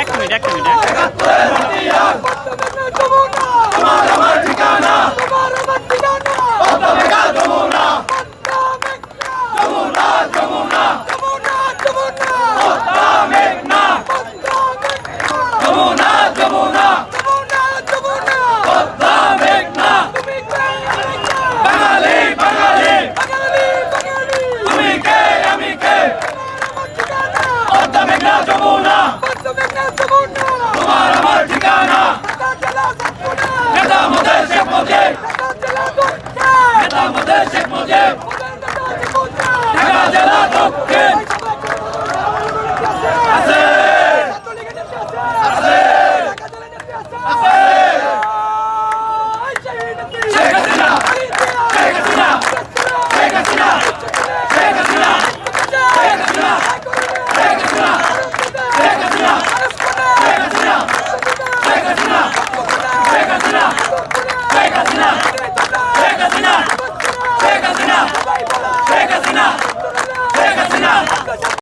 এক মিনিট এক minute Come on up! না তোমার আমার ঠিকানা। নেতা মধ্যে শেখ মুজিব। নেতা মধ্যে শেখ মুজিব।